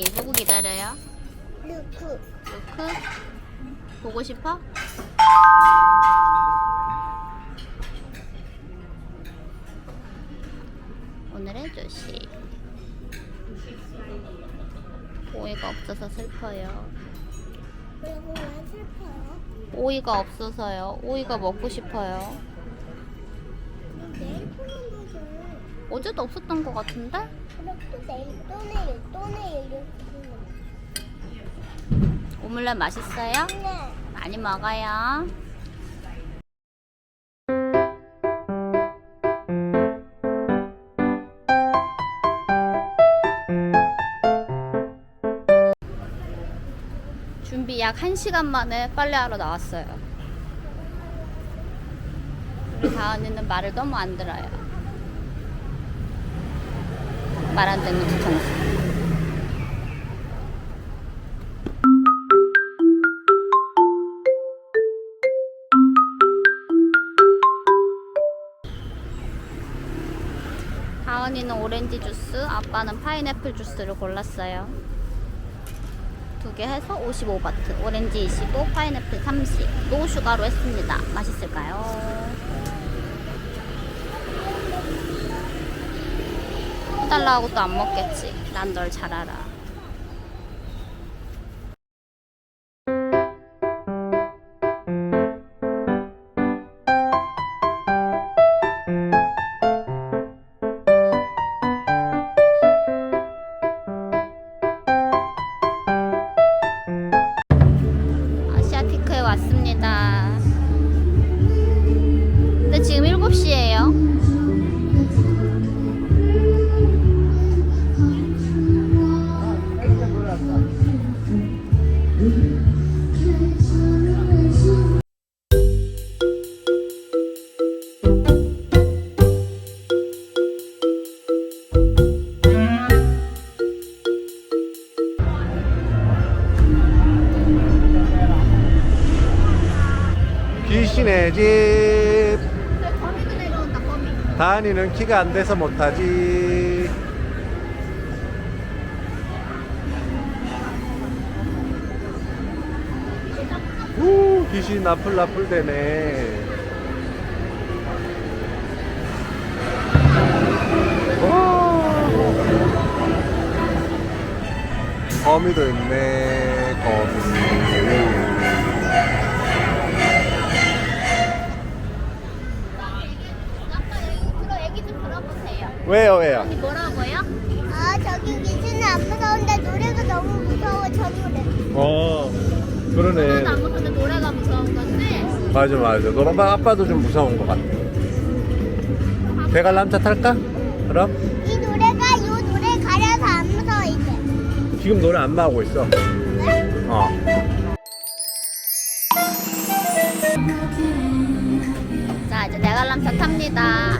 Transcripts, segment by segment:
하은이 누구 기다려요? 루크. 루크? 보고 싶어? 오늘의 조식 오이가 없어서 슬퍼요 왜 슬퍼요? 오이가 없어서요 오이가 먹고 싶어요 어제도 없었던 것 같은데? 그럼 또 내일, 또 내일, 또 내일 이렇게 오믈렛 맛있어요? 거. 네. 많이 먹어요 준비 약 1시간 만에 빨래하러 나왔어요. 우리 다은이는 말을 너무 안 들어요. 말 안 듣는 뒤통수. 다은이는 오렌지 주스, 아빠는 파인애플 주스를 골랐어요. 두 개 해서 55바트. 오렌지 25, 파인애플 30. 노 슈가로 했습니다. 맛있을까요? 하고 또 안 먹겠지. 난 널 잘 알아. 귀신의 집. 다은이는 키가 안 돼서 못하지 우 귀신 나풀 나풀 되네 와. 거미도 있네 거미 왜요 왜요 언니 뭐라고요? 아, 저기 기준은 안 무서운데 노래가 너무 무서워, 저 노래. 어 하나도 그러네 안 무서운데 노래가 무서운 건데. 맞아 맞아 너랑 아빠도 좀 무서운 것 같아 대관람차 탈까? 그럼 이 노래가 이 노래 가려서 안 무서워, 이제. 지금 노래 안 나오고 있어 네? 어 자, 이제 내관람차 탑니다.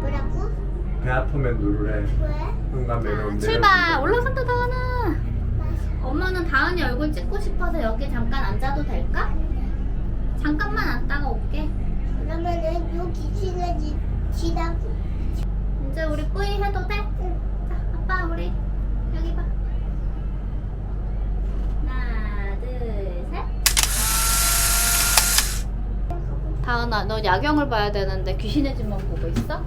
뭐라고? 배 아프면 누르래 왜? 순간 자, 내려온대 출발. 올라간다, 다은아. 엄마는 다은이 얼굴 찍고 싶어서 여기 잠깐 앉아도 될까? 잠깐만 앉다가 올게. 그러면은 요 기준은 지, 지나고. 이제 우리 뿌이 해도 돼? 자, 아빠 우리 여기 봐. 하나, 둘, 셋. 다은아, 너 야경을 봐야 되는데 귀신의 집만 보고 있어?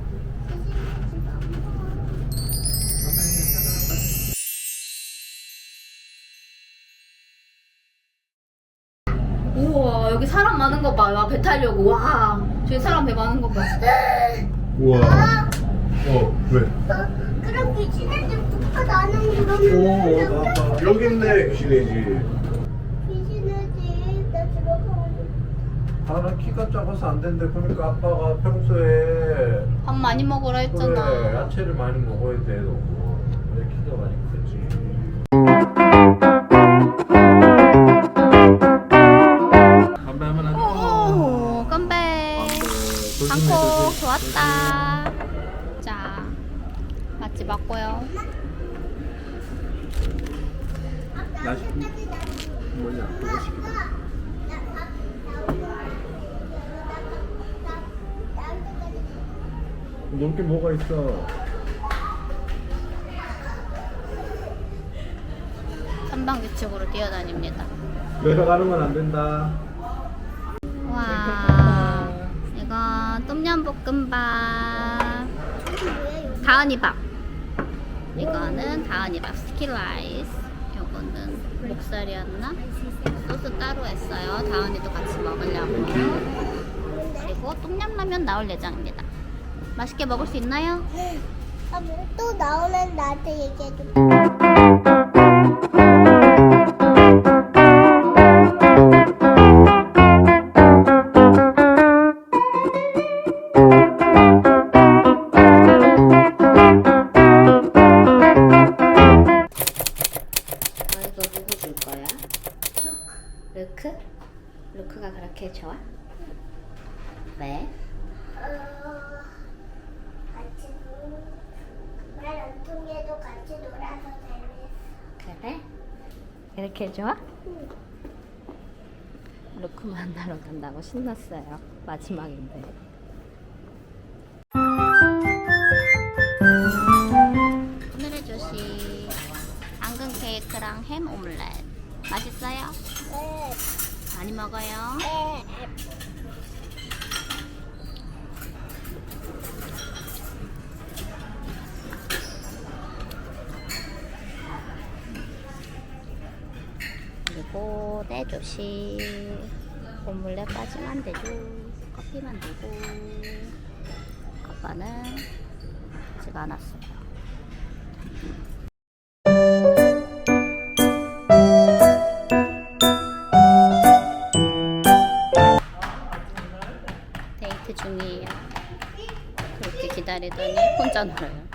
많은 거 봐. 와, 배 타려고. 와, 저기 사람 배 많은 거 봐. 우와 어 왜? 어, 그럼 기준은 좀 붙어 나는 그러면. 오 아빠 여기 있네 귀신의 집 기준은 집나 들어가고. 다은아 키가 작아서 안 된대 그러니까 아빠가 평소에 밥 많이 먹으라 그래 했잖아. 야채를 많이 먹어야 돼 너. 왜 놀게 뭐가 있어? 천방지축으로 뛰어다닙니다. 내려가는 건 안 된다. 와, 이거 똠얌볶음밥. 다은이 밥. 이거는 다은이 밥 스키라이스. 요거는 목살이었나? 소스 따로 했어요. 다은이도 같이 먹으려고. 그리고 똠얌라면 나올 예정입니다. 맛있게 먹을 수 있나요? 아, 뭐또 나오면 나한테 얘기해줘. 너 이거 누구 줄 거야? 루크? 루크가 그렇게 좋아? 왜? 어, 같이 통해도 같이 놀아서 재밌어. 그래? 이렇게 좋아? 루크 만나러 간다고 신났어요. 마지막인데. 오늘의 조식 당근 케이크랑 햄 오믈렛 맛있어요? 네, 많이 먹어요. 네. 조식 오믈렛까지만 되고 커피만 되고 아빠는 아직 안 왔어요. 데이트 중이에요. 그렇게 기다리더니 혼자 놀아요.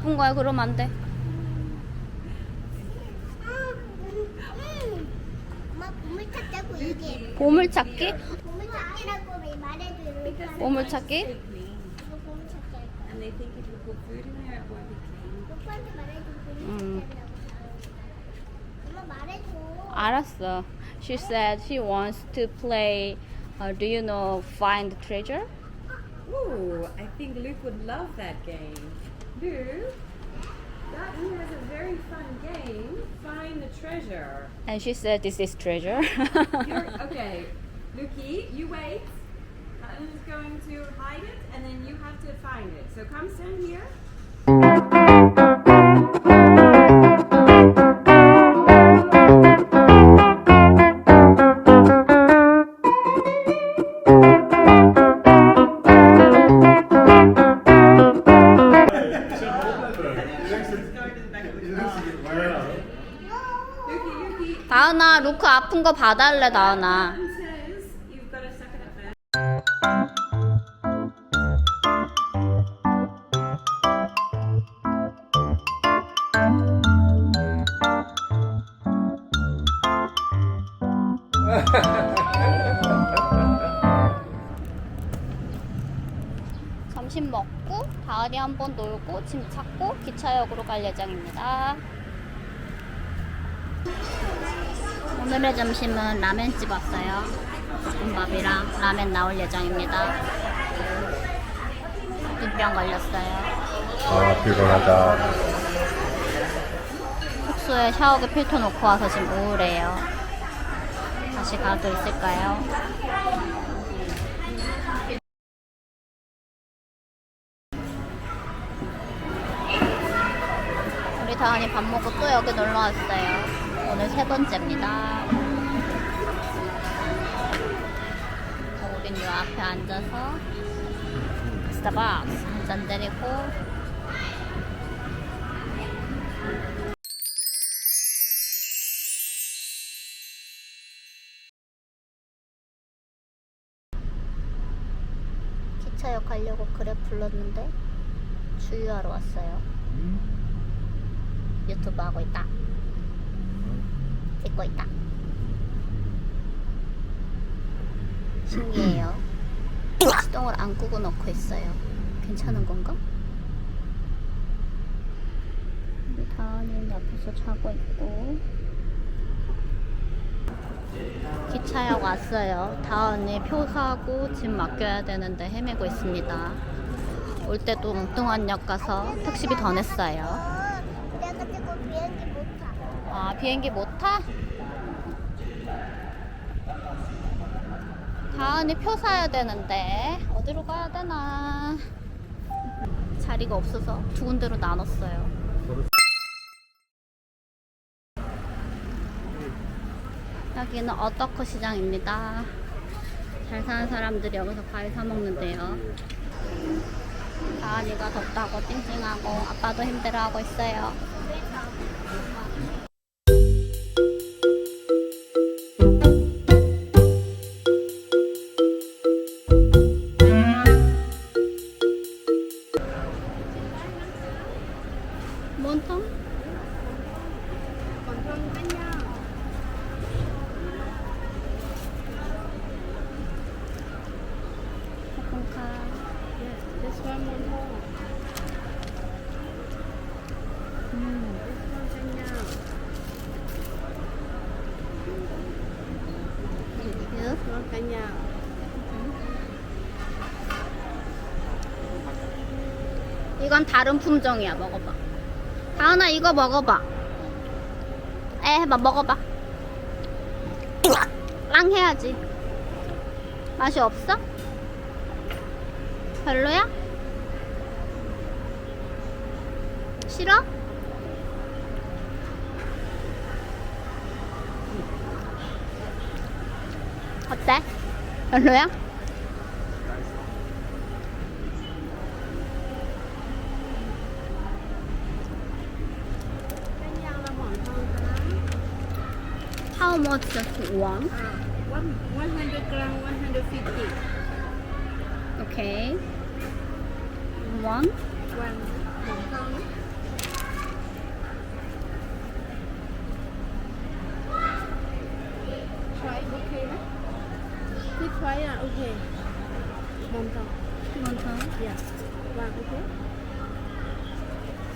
나쁜 거야 그러면 안 돼. 엄마 보물 찾자고 얘기해. 보물 찾기? 보물 찾기라고 말해줘. 이렇게. 보물 찾기? 이거 보물 찾기. And they think if you put food in there, it won't be clean. 오빠한테 말해줘. 보물 음. 찾자고. 엄마 말해줘. 알았어. She said she wants to play. Uh, do you know find treasure? Ooh, I think Luke would love that game. That here is a very fun game. Find the treasure. And she said this is treasure. You're, okay, Lukey, you wait. Hutton is going to hide it, and then you have to find it. So come stand here. 아픈 거 봐달래, there. 점심 먹고 다은이 한번 놀고 짐 찾고 기차역으로 갈 예정입니다. 오늘의 점심은 라멘집 왔어요. 볶음밥이랑 라멘 나올 예정입니다. 눈병 걸렸어요. 아 피곤하다. 숙소에 샤워기 필터 놓고 와서 지금 우울해요. 다시 가도 있을까요? 우리 다은이 밥 먹고 또 여기 놀러 왔어요. 오늘 세 번째입니다. 우린 요 앞에 앞에 앉아서 스타벅스 한 잔 때리고 기차역 가려고 그래 불렀는데 주유하러 왔어요. 유튜브 하고 있다. 찍고 있다. 신기해요. 시동을 안 끄고 넣고 있어요. 괜찮은 건가? 우리 다은이는 옆에서 자고 있고 기차역 왔어요. 다은이 표 사고 짐 맡겨야 되는데 헤매고 있습니다. 올 때도 엉뚱한 역 가서 택시비 더 냈어요. 어, 내가 지금 비행기 못 타. 아 비행기 못 타? 다은이 표 사야 되는데 어디로 가야 되나? 자리가 없어서 두 군데로 나눴어요. 여기는 어떡커 시장입니다. 잘 사는 사람들이 여기서 과일 사 먹는데요. 다은이가 덥다고 찡찡하고 아빠도 힘들어하고 있어요 이건 다른 품종이야. 먹어봐. 다은아 이거 먹어봐. 에 해봐 먹어봐. 랑 해야지. 맛이 없어? 별로야? 싫어? 어때? 별로야? How much does one? Uh, one, 100 gram, 150. Okay. One. One mỏng hơn. Xoáy ok đấy. Thích xoáy à? Ok. Mỏng hơn. One time. Yeah. Vàng ok.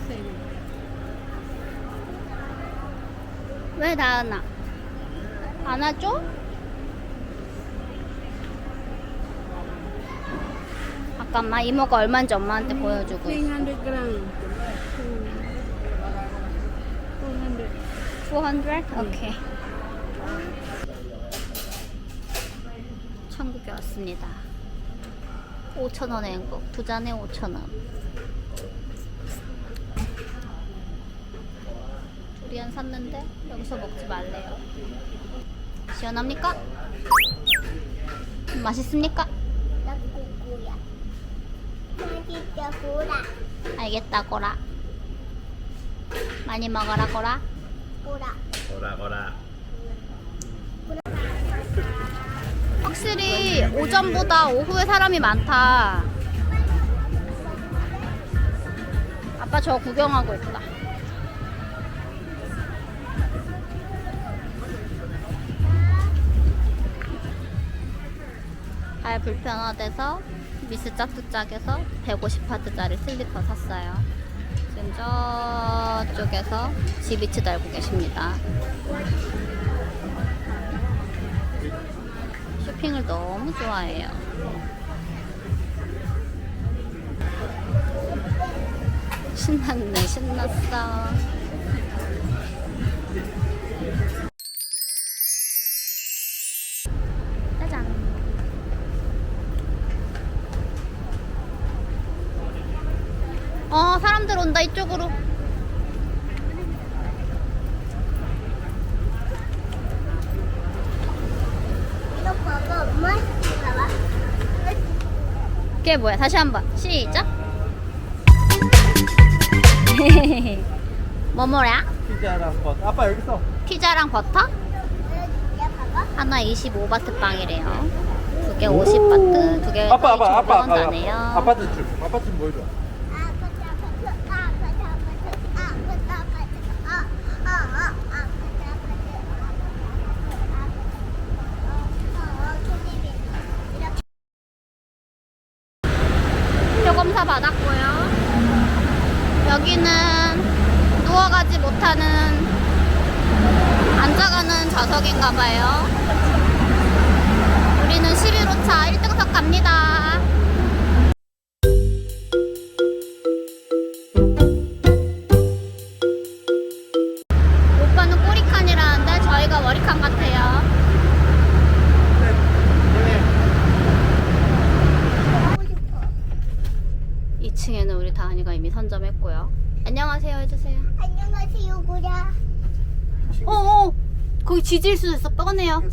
Same. 왜 나은아? 안아줘? 잠깐만 이모가 얼마인지 엄마한테 보여주고 있어 300 gram. 400. 400? 오케이 천국에 왔습니다 5천원의 행복 두 잔에 5천원 두리안 샀는데 여기서 먹지 말래요 시원합니까? 맛있습니까? 나. 맛있다 구라. 알겠다 꼬라 많이 먹어라 꼬라 구라. Ora, ora. 확실히 오전보다 오후에 사람이 많다 아빠 저 구경하고 있다 발 불편하대서 미스 짜뚜짝에서 150파트짜리 슬리퍼 샀어요 지금 저쪽에서 지비치 달고 계십니다 쇼핑을 너무 좋아해요. 신났네, 신났어. 온다, 이쪽으로. 이거 봐봐 엄마. 봐봐. 그게 뭐야? 다시 한번 시작. 뭐뭐야? 피자랑 버 아빠 여기 있어. 피자랑 버터? 하나 25바트 빵이래요. 두 개 50바트, 두개 아빠 아빠 아빠 아빠 원다네요. 아빠도 줄. 아빠 좀 보여줘. 아파트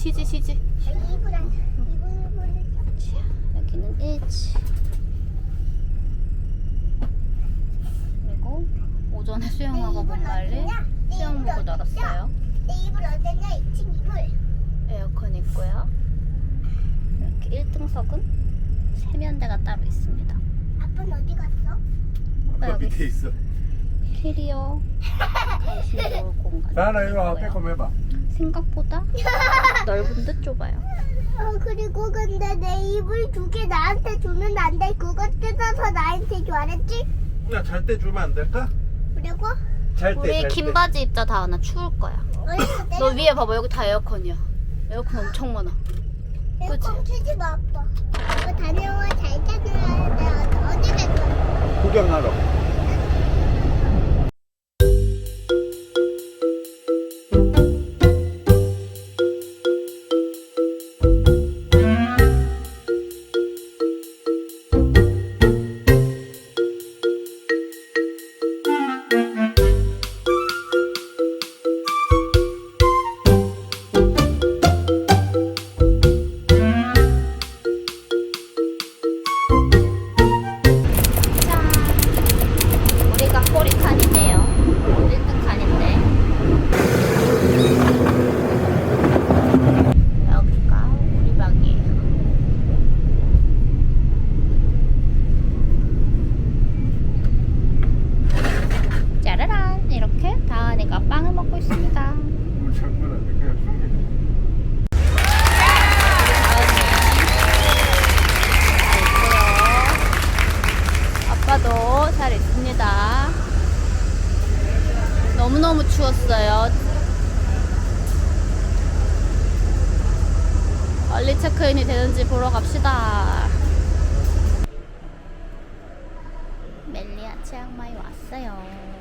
보냈어 자, 여기는 1층 그리고 오전에 수영하고 몸말리 수영복을 열었어요. 내 이불 어땠냐? 2층 이불 에어컨 있고요. 이렇게 1등석은 세면대가 따로 있습니다. 아빠는 어디 갔어? 오빠 여기 밑에 있어. 공간 나나 이거 앞에 있고요. 거 해봐. 생각보다 넓은 듯 좁아요 어 그리고 근데 내 이불 두 개 나한테 주면 안 돼 그거 뜯어서 나한테 줘 알았지? 나 잘 때 주면 안 될까? 그리고 잘 때. 우리 잘 긴 때. 바지 입자 다은아 추울 거야 너 위에 봐봐 여기 다 에어컨이야 에어컨 엄청 많아 에어컨 켜지 마 아빠 이거 다녀와 잘 찾아야 돼 어디 갈 거야? 구경하러. 체크인이 되는지 보러 갑시다. 멜리아 치앙마이 왔어요.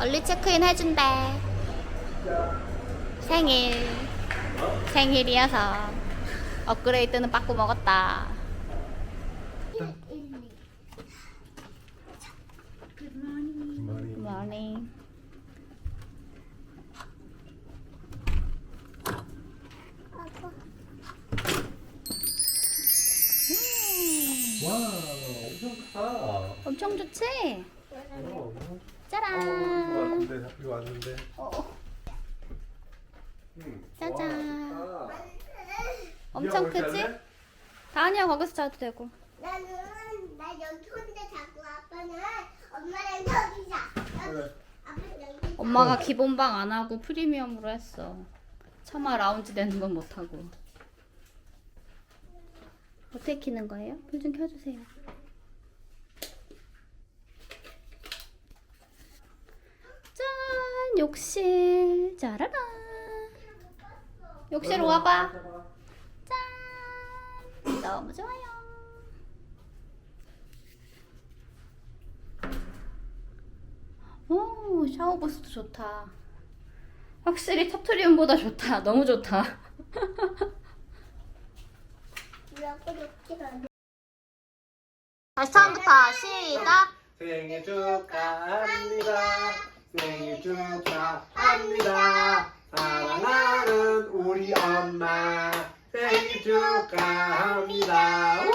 얼리 체크인 해준대. 생일. 생일이어서 업그레이드는 받고 먹었다. morning. 와, 엄청 커. 엄청 좋지? 어, 이거 짜란. 왔는데, 이거 왔는데. 응. 짜잔. 와, 좋다. 엄청 이거 크지? 다은이야 거기서 자도 되고. 나는 나 여기 혼자 자고 아빠는 엄마랑 여기 자 여기 아빠는 여기 엄마가 기본방 안 하고 프리미엄으로 했어. 차마 라운지 되는 건 못 하고. 어떻게 키는 거예요? 불 좀 켜주세요. 짠 욕실 짜라란. 욕실 와봐. 짠 너무 좋아요. 오 샤워 부스도 좋다. 확실히 터트리움보다 좋다. 너무 좋다. 다시 처음부터 시작. 생일 축하합니다. 생일 축하합니다. 사랑하는 우리 엄마. 생일 축하합니다. 우!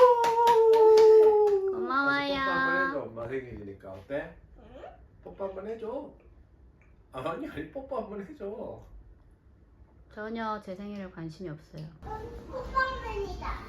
고마워요. 뽀뽀 한번 해줘. 엄마 생일이니까 어때? 뽀뽀 한번 해줘. 아니 아니 뽀뽀 한번 해줘. 전혀 제 생일에 관심이 없어요. 호빵맨이다.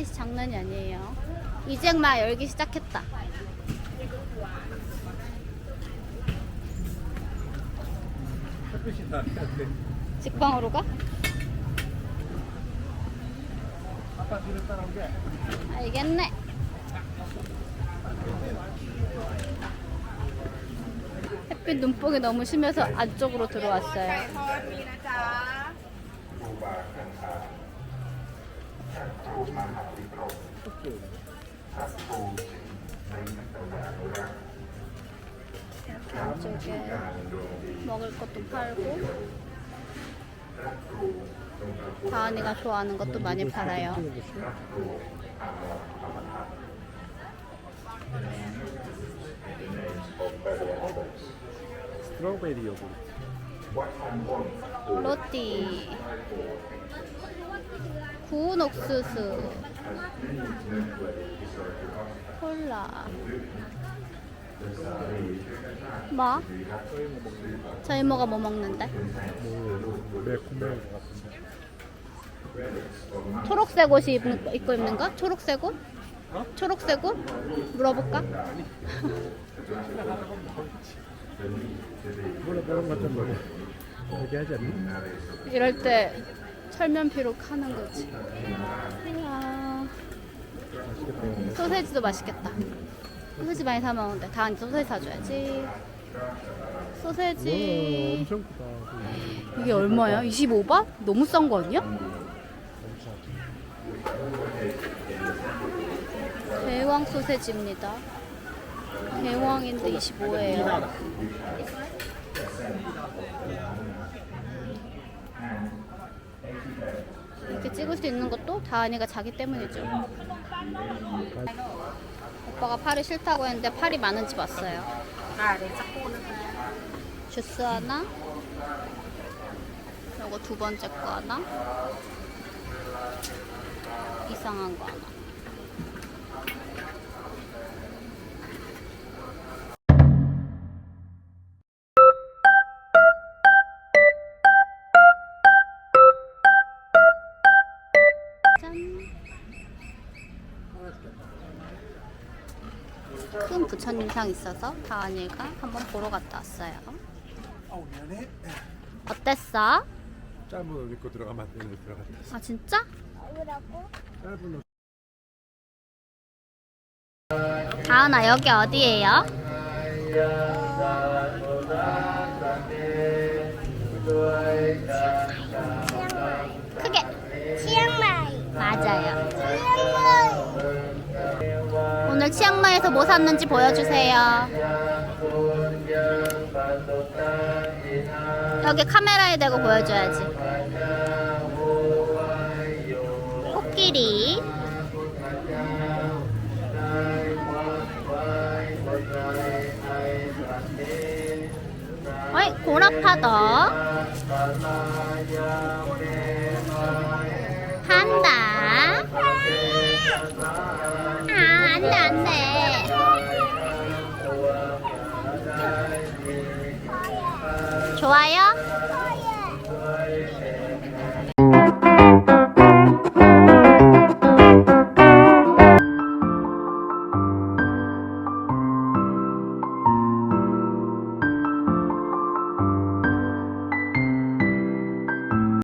햇빛이 장난이 아니에요. 이제 막 열기 시작했다. 직방으로 가? 아빠 뒤를 따라온 게. 알겠네. 햇빛 눈뽕이 너무 심해서 안쪽으로 들어왔어요. 안 쪽에 먹을 것도 팔고 다은이가 좋아하는 것도 많이 팔아요. 스트로베리 요구르트. 로띠 구운 옥수수 콜라 뭐? 저 이모가 뭐 먹는데? 초록색 옷이 입는, 입고 입는 거? 초록색 옷? 초록색 옷? 물어볼까? 이럴 때 철면피로 카는 거지 이야. 소세지도 맛있겠다 소세지 많이 사 먹는데 다은이 소세지 사줘야지 소세지 엄청 크다. 이게 얼마야? 25바? 너무 싼 거 아니야? 대왕 소세지입니다. 대왕인데 25예요. 이렇게 찍을 수 있는 것도 다은이가 자기 때문이죠. 오빠가 팔이 싫다고 했는데 팔이 많은 집 왔어요. 주스 하나, 요거 두 번째 거 하나, 이상한 거 하나. 짠. 큰 부처님상 있어서 다은이가 한번 보러 갔다 왔어요. 아우 미안해. 어땠어? 짧은 옷 입고 들어가면 안 되는데 들어갔다. 아 진짜? 짧은 옷. 다은아 여기 어디예요? 크게 치앙마이. 맞아요. 오늘 치앙마이에서 뭐 샀는지 보여주세요. 여기 카메라에 대고 보여줘야지. 코끼리. 어이, 고라파더. 안 돼, 안 돼. 좋아요? 좋아요.